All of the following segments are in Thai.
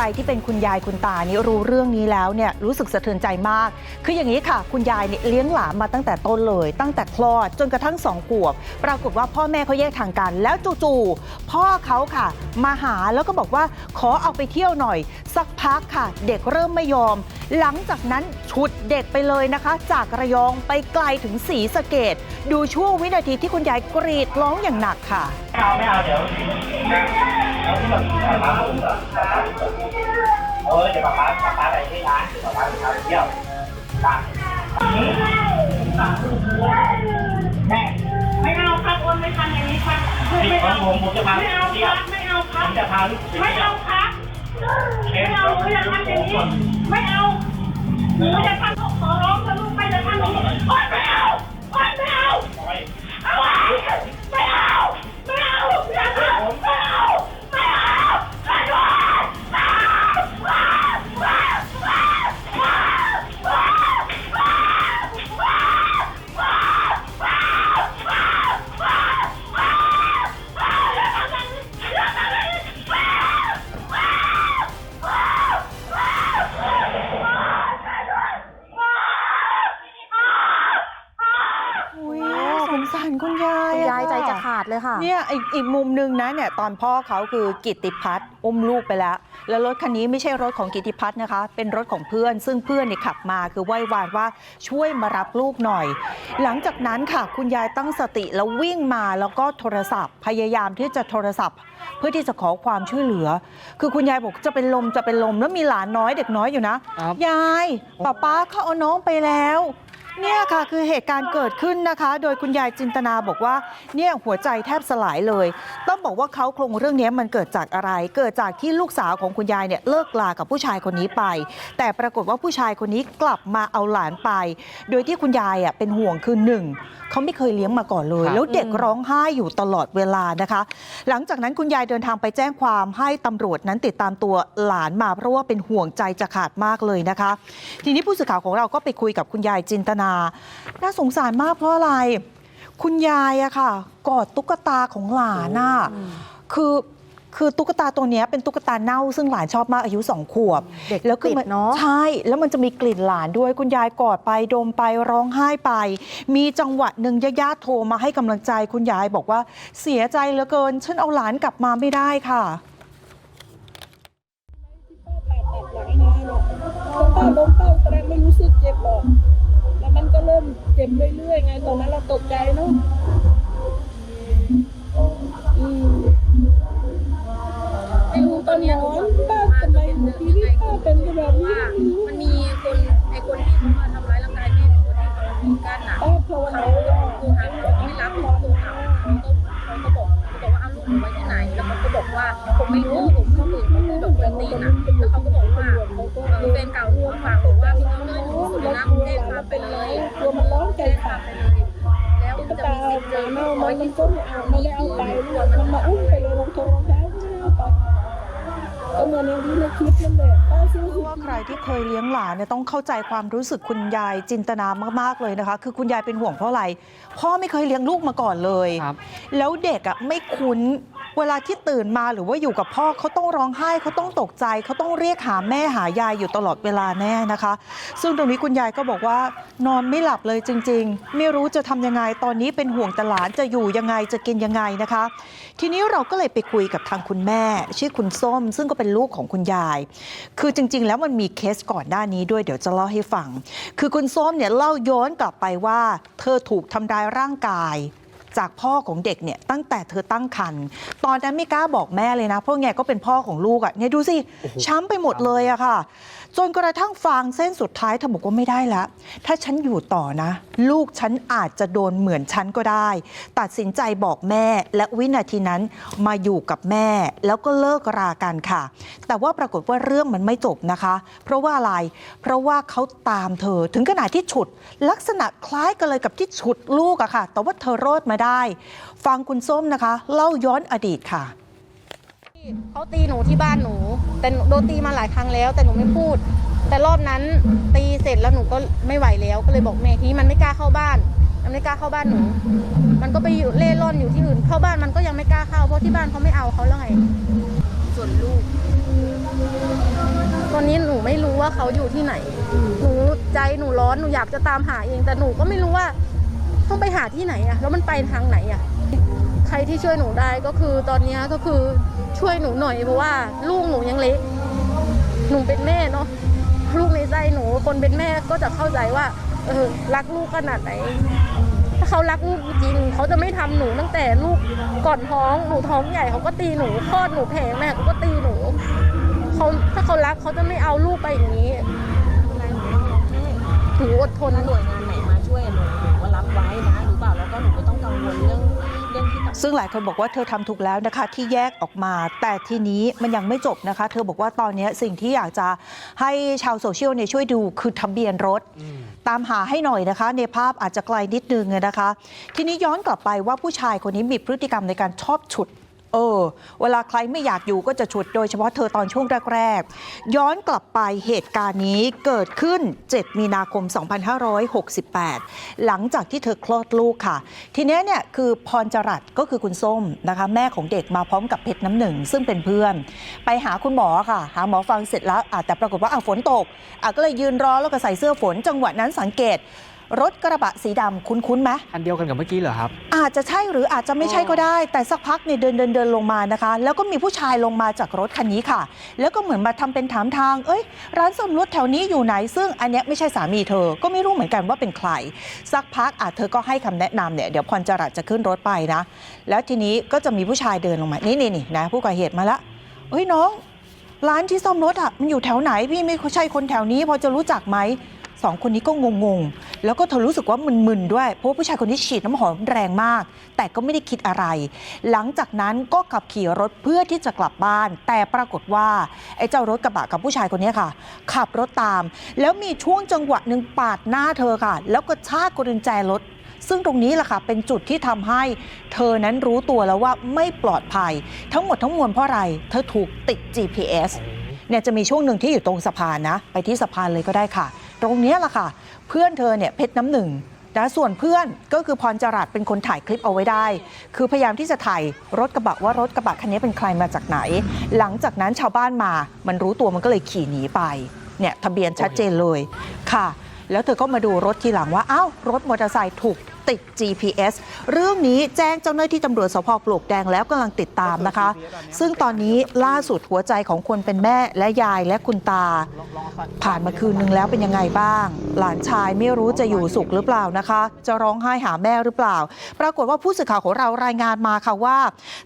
รที่เป็นคุณยายคุณตานี่รู้เรื่องนี้แล้วเนี่ยรู้สึกสะเทือนใจมาก คืออย่างนี้ค่ะ คุณยายเนี่ยเลี้ยงหลานมาตั้งแต่ต้นเลย ตั้งแต่คลอดจนกระทั่งสองขวบ ปรากฏว่าพ่อแม่เขาแยกทางกัน แล้วจู่ๆพ่อเขาค่ะ มาหาแล้วก็บอกว่าขอเอาไปเที่ยวหน่อย สักพักค่ะ เด็กเริ่มไม่ยอมหลังจากนั้นฉุดเด็กไปเลยนะคะ จากระยองไปไกลถึงศรีสะเกดดูช่วงวินาทีที่คุณยายกรีดร้องอย่างหนักค่ะไม่เอาไม่เอาเดี๋ยวเอาที่แบบป๊าป๊าเออเดี๋ยวป๊าป๊าป๊าไปที่ร้านเดี๋ยวป๊าป๊าไปเที่ยวตามแม่ไม่เอาครับโอนไม่ทำอย่างนี้ครับไม่เอาผมผมจะพาไม่เอากไปคเที่ยรัวบไม่เอาครับจะพาลูกไม่เที่ยวเอาครับ ไม่เอาหนูอย่าทำอย่างนี้ไม่เอาหนูอย่าทำขอร้องนะลูกไม่จะทำอย่างนี้ เลยค่ะ เนี่ยอีกอีกมุมหนึงนะเนี่ยตอนพ่อเขาคือกิตติพัฒน์อุ้มลูกไปแล้ว แล้วรถคันนี้ไม่ใช่รถของกิตติพัฒน์นะคะ เป็นรถของเพื่อน ซึ่งเพื่อนเนี่ยขับมาคือไหว้วานว่าช่วยมารับลูกหน่อย หลังจากนั้นค่ะ คุณยายตั้งสติแล้ววิ่งมาแล้วก็โทรศัพท์ พยายามที่จะโทรศัพท์ เพื่อที่จะขอความช่วยเหลือ คือคุณยายบอกจะเป็นลมจะเป็นลมแล้วมีหลานน้อยเด็กน้อยอยู่นะครับ ยายป้าป้าเขาเอาน้องไปแล้ว เนี่ยค่ะคือเหตุการณ์เกิดขึ้นนะคะ โดยคุณยายจินตนาบอกว่าเนี่ยหัวใจแทบสลายเลย ต้องบอกว่าเขาโครงเรื่องนี้มันเกิดจากอะไร เกิดจากที่ลูกสาวของคุณยายเนี่ยเลิกลากับผู้ชายคนนี้ไป แต่ปรากฏว่าผู้ชายคนนี้กลับมาเอาหลานไป โดยที่คุณยายอะเป็นห่วงคือหนึ่งเขาไม่เคยเลี้ยงมาก่อนเลยครับแล้วเด็กร้องไห้อยู่ตลอดเวลานะคะ หลังจากนั้นคุณยายเดินทางไปแจ้งความให้ตำรวจนั้นติดตามตัวหลานมาเพราะว่าเป็นห่วงใจจะขาดมากเลยนะคะ ทีนี้ผู้สื่อข่าวของเราก็ไปคุยกับคุณยายจินตนาน่าสงสารมากเพราะอะไร คุณยายอะค่ะ กอดตุ๊กตาของหลานน่ะคือคือตุ๊กตาตัวเนี้ยเป็นตุ๊กตาเน่าซึ่งหลานชอบมากอายุสองขวบเด็กแล้วคือติดมันเนอะใช่ แล้วมันจะมีกลิ่นหลานด้วยคุณยายกอดไปดมไปร้องไห้ไป มีจังหวะหนึ่งญาติๆโทรมาให้กำลังใจ คุณยายบอกว่าเสียใจเหลือเกิน ฉันเอาหลานกลับมาไม่ได้ค่ะป้าตัดหลังมาหรอกพอป้าล้มเป้า ตอนนั้นเราตกใจเนาะ เหมือนอย่างที่ในคลิปนั่นแหละป้าซื้อ เชื่อว่าใครที่เคยเลี้ยงหลานเนี่ยต้องเข้าใจความรู้สึกคุณยายจินตนามากๆเลยนะคะ คือคุณยายเป็นห่วงเพราะอะไร พ่อไม่เคยเลี้ยงลูกมาก่อนเลย ครับ แล้วเด็กอะไม่คุ้น เวลาที่ตื่นมาหรือว่าอยู่กับพ่อเขาต้องร้องไห้เขาต้องตกใจ เขาต้องเรียกหาแม่หายายอยู่ตลอดเวลาแน่นะคะ ซึ่งตรงนี้คุณยายก็บอกว่านอนไม่หลับเลยจริง ๆ ไม่รู้จะทำยังไงตอนนี้เป็นห่วงแต่หลานจะอยู่ยังไงจะกินยังไงนะคะ ทีนี้เราก็เลยไปคุยกับทางคุณแม่ ชื่อคุณส้ม ซึ่งก็เป็นลูกของคุณยาย คือจริง ๆ แล้วมันมีเคสก่อนหน้านี้ด้วยเดี๋ยวจะเล่าให้ฟัง คือคุณส้มเนี่ยเล่าย้อนกลับไปว่า เธอถูกทำร้ายร่างกาย จากพ่อของเด็กเนี่ยตั้งแต่เธอตั้งครรภ์ตอนนั้นไม่กล้าบอกแม่เลยนะ เพราะไงก็เป็นพ่อของลูกอะ่ะเนี่ยดูสิช้ำไปหมดเลยอะค่ะ จนกระทั่งฟางเส้นสุดท้ายเธอบอกว่าไม่ได้แล้วถ้าฉันอยู่ต่อนะ ลูกฉันอาจจะโดนเหมือนฉันก็ได้ ตัดสินใจบอกแม่และวินาทีนั้นมาอยู่กับแม่ แล้วก็เลิกรากันค่ะ แต่ว่าปรากฏว่าเรื่องมันไม่จบนะคะ เพราะว่าอะไร เพราะว่าเขาตามเธอถึงขนาดที่ฉุด ลักษณะคล้ายกันเลยกับที่ฉุดลูกอะค่ะ แต่ว่าเธอรอดมาได้ ฟังคุณส้มนะคะ เล่าย้อนอดีตค่ะ เขาตีหนูที่บ้านหนู แต่โดนตีมาหลายครั้งแล้ว แต่หนูไม่พูด แต่รอบนั้นตีเสร็จแล้วหนูก็ไม่ไหวแล้ว ก็เลยบอกแม่ทีนี้มันไม่กล้าเข้าบ้าน มันไม่กล้าเข้าบ้านหนู มันก็ไปอยู่เล่ร่อนอยู่ที่อื่นเข้าบ้านมันก็ยังไม่กล้าเข้าเพราะที่บ้านเขาไม่เอาเขาแล้วไงส่วนลูก ตอนนี้หนูไม่รู้ว่าเขาอยู่ที่ไหน หนูใจหนูร้อนหนูอยากจะตามหาเอง แต่หนูก็ไม่รู้ว่าต้องไปหาที่ไหนอะแล้วมันไปทางไหนอะ ใครที่ช่วยหนูได้ก็คือตอนนี้ก็คือช่วยหนูหน่อยเพราะว่าลูกหนูยังเล็กหนูเป็นแม่เนาะลูกในใจหนูคนเป็นแม่ก็จะเข้าใจว่า เออรักลูกขนาดไหน ถ้าเขารักลูกจริงเขาจะไม่ทำหนูตั้งแต่ลูกก่อนท้องหนูท้องใหญ่เขาก็ตีหนูคลอดหนูแผลแม่เขาก็ตีหนูเขาถ้าเขารักเขาจะไม่เอาลูกไปอย่างนี้หนูอดทนถ้าหน่วยงานไหนมาช่วยหนูหนูก็รับไว้นะหรือเปล่าแล้วก็หนูไม่ต้องกังวลเรื่อง ซึ่งหลายคนบอกว่าเธอทำถูกแล้วนะคะที่แยกออกมา แต่ทีนี้มันยังไม่จบนะคะ เธอบอกว่าตอนนี้สิ่งที่อยากจะให้ชาวโซเชียลเนี่ยช่วยดูคือทะเบียนรถ ตามหาให้หน่อยนะคะ ในภาพอาจจะไกลนิดนึงนะคะ ทีนี้ย้อนกลับไปว่าผู้ชายคนนี้มีพฤติกรรมในการชอบฉุด เออ เวลาใครไม่อยากอยู่ก็จะฉุดโดยเฉพาะเธอตอนช่วงแรก ๆ ย้อนกลับไปเหตุการณ์นี้เกิดขึ้น 7 มีนาคม 2568 หลังจากที่เธอคลอดลูกค่ะ ทีนี้เนี่ยคือพรจรัสก็คือคุณส้มนะคะแม่ของเด็กมาพร้อมกับเพชรน้ำหนึ่ง ซึ่งเป็นเพื่อน ไปหาคุณหมอค่ะ หาหมอฟังเสร็จแล้วแต่ปรากฏว่าฝนตกก็เลยยืนรอแล้วก็ใส่เสื้อฝนจังหวะนั้นสังเกต รถกระบะสีดำคุ้นๆไหม อันเดียวกันกับเมื่อกี้เหรอครับ อาจจะใช่หรืออาจจะไม่ใช่ก็ได้ แต่สักพักเนี่ยเดินเดินเดินลงมานะคะ แล้วก็มีผู้ชายลงมาจากรถคันนี้ค่ะ แล้วก็เหมือนมาทำเป็นถามทาง เอ้ย ร้านซ่อมรถแถวนี้อยู่ไหน ซึ่งอันเนี้ยไม่ใช่สามีเธอ ก็ไม่รู้เหมือนกันว่าเป็นใคร สักพักอาจเธอก็ให้คำแนะนำเนี่ยเดี๋ยวพรจรัสจะขึ้นรถไปนะ แล้วทีนี้ก็จะมีผู้ชายเดินลงมา นี่นี่นี่นะ ผู้ก่อเหตุมาละเอ้ยน้อง ร้านที่ซ่อมรถอะมันอยู่แถวไหนพี่ไม่ใช่คนแถวนี้พอจะรู้จักไหม สองคนนี้ก็งงๆ แล้วก็เธอรู้สึกว่ามึนๆด้วย เพราะว่าผู้ชายคนนี้ฉีดน้ำหอมแรงมาก แต่ก็ไม่ได้คิดอะไร หลังจากนั้นก็ขับขี่รถเพื่อที่จะกลับบ้าน แต่ปรากฏว่าไอ้เจ้ารถกระบะกับผู้ชายคนนี้ค่ะ ขับรถตาม แล้วมีช่วงจังหวะหนึ่งปาดหน้าเธอค่ะ แล้วก็ชากกุญแจรถซึ่งตรงนี้แหละค่ะเป็นจุดที่ทำให้เธอนั้นรู้ตัวแล้วว่าไม่ปลอดภัย ทั้งหมดทั้งมวลเพราะอะไร เธอถูกติด GPS เนี่ยจะมีช่วงหนึ่งที่อยู่ตรงสะพานนะ ไปที่สะพานเลยก็ได้ค่ะ ตรงนี้แหละค่ะ เพื่อนเธอเนี่ยเพชรน้ำหนึ่งนะส่วนเพื่อนก็คือพรจรัสเป็นคนถ่ายคลิปเอาไว้ได้ คือพยายามที่จะถ่ายรถกระบะว่ารถกระบะคันนี้เป็นใครมาจากไหน หลังจากนั้นชาวบ้านมา มันรู้ตัวมันก็เลยขี่หนีไป เนี่ยทะเบียนชัดเจนเลยค่ะ แล้วเธอก็มาดูรถทีหลังว่า อ้าวรถมอเตอร์ไซค์ถูก ติด GPS เรื่องนี้แจ้งเจ้าหน้าที่ตำรวจสพปลวกแดงแล้วกำลังติดตามนะคะ ซึ่งตอนนี้ล่าสุดหัวใจของคนเป็นแม่และยายและคุณตา ผ่านมาคืนนึงแล้วเป็นยังไงบ้าง หลานชายไม่รู้จะอยู่สุขหรือเปล่านะคะ จะร้องไห้หาแม่หรือเปล่า ปรากฏว่าผู้สื่อข่าวของเรารายงานมาค่ะว่า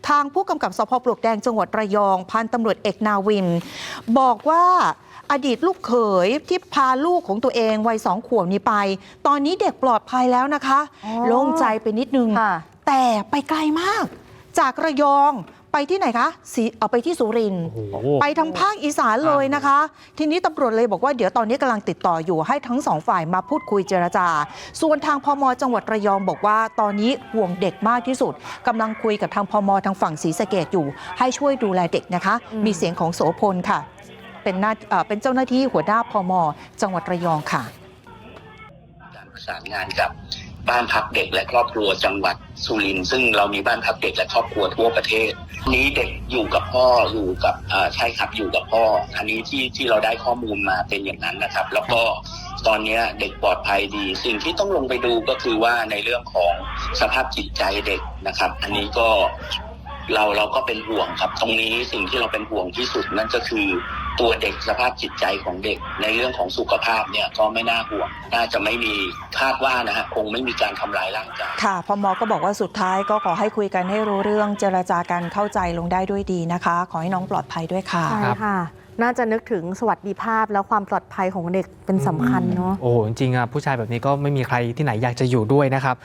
ทางผู้กำกับสพปลวกแดงจังหวัดระยอง พันตำรวจเอกนาวิน บอกว่า อดีตลูกเขยที่พาลูกของตัวเองวัยสองขวบนี้ไป ตอนนี้เด็กปลอดภัยแล้วนะคะอ๋อโล่งใจไปนิดนึงค่ะแต่ไปไกลมาก จากระยองไปที่ไหนคะสีเอาไปที่สุรินทร์โอ้โหไปทางภาคอีสานเลยนะคะ ทีนี้ตำรวจเลยบอกว่าเดี๋ยวตอนนี้กำลังติดต่ออยู่ให้ทั้งสองฝ่ายมาพูดคุยเจรจา ส่วนทางพมจังหวัดระยองบอกว่า ตอนนี้ห่วงเด็กมากที่สุดกำลังคุยกับทางพมทางฝั่งศรีสะเกดอยู่ ให้ช่วยดูแลเด็กนะคะ มีเสียงของโสพลค่ะ เป็นหน้าเป็นเจ้าหน้าที่หัวหน้าพมจังหวัดระยองค่ะ การประสานงานกับบ้านพักเด็กและครอบครัวจังหวัดสุรินทร์ซึ่งเรามีบ้านพักเด็กและครอบครัวทั่วประเทศ นี้เด็กอยู่กับพ่ออยู่กับใช่ครับอยู่กับพ่ออันนี้ที่ที่เราได้ข้อมูลมาเป็นอย่างนั้นนะครับ แล้วก็ตอนนี้เด็กปลอดภัยดี สิ่งที่ต้องลงไปดูก็คือว่าในเรื่องของสภาพจิตใจเด็กนะครับ อันนี้ก็เราเราก็เป็นห่วงครับ ตรงนี้สิ่งที่เราเป็นห่วงที่สุดนั่นก็คือ ตัวเด็กสภาพจิตใจของเด็กในเรื่องของสุขภาพเนี่ยก็ไม่น่าห่วง น่าจะไม่มีคาดว่านะฮะคงไม่มีการทำร้ายร่างกายค่ะพมก็บอกว่าสุดท้ายก็ขอให้คุยกันให้รู้เรื่องเจรจากันเข้าใจลงได้ด้วยดีนะคะ ขอให้น้องปลอดภัยด้วยค่ะ ใช่ค่ะ น่าจะนึกถึงสวัสดิภาพแล้วความปลอดภัยของเด็กเป็นสำคัญเนาะ โอ้โหจริงๆอะผู้ชายแบบนี้ก็ไม่มีใครที่ไหนอยากจะอยู่ด้วยนะครับ